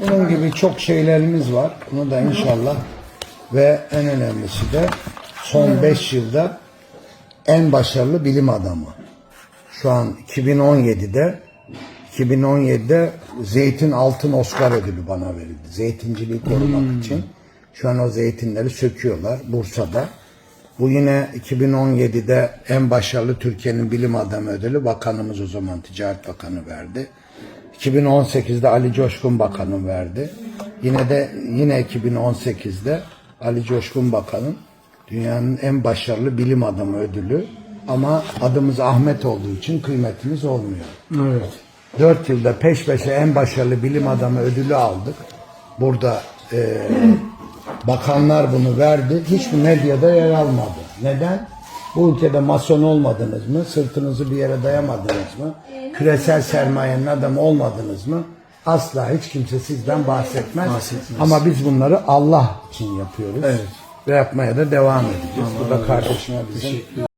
Bunun gibi çok şeylerimiz var. Bunu da inşallah ve en önemlisi de son 5 yılda en başarılı bilim adamı. Şu an 2017'de 2017'de Zeytin Altın Oscar ödülü bana verildi. Zeytinciliği korumak için. Şu an o zeytinleri söküyorlar Bursa'da. Bu yine 2017'de en başarılı Türkiye'nin bilim adamı ödülü bakanımız o zaman Ticaret Bakanı verdi. 2018'de Ali Coşkun Bakanı verdi. Yine de yine 2018'de Ali Coşkun Bakan'ın dünyanın en başarılı bilim adamı ödülü ama adımız Ahmet olduğu için kıymetimiz olmuyor. Evet. 4 yılda peş peşe en başarılı bilim adamı ödülü aldık. Burada e, bakanlar bunu verdi. Hiçbir medyada yer almadı. Neden? Bu ülkede mason olmadınız mı? Sırtınızı bir yere dayamadınız mı? Küresel sermayenin adamı olmadınız mı? Asla hiç kimse sizden bahsetmez. Bahsetmez. Ama biz bunları Allah için yapıyoruz. Evet. Ve yapmaya da devam edeceğiz. Bu da kardeşime bizim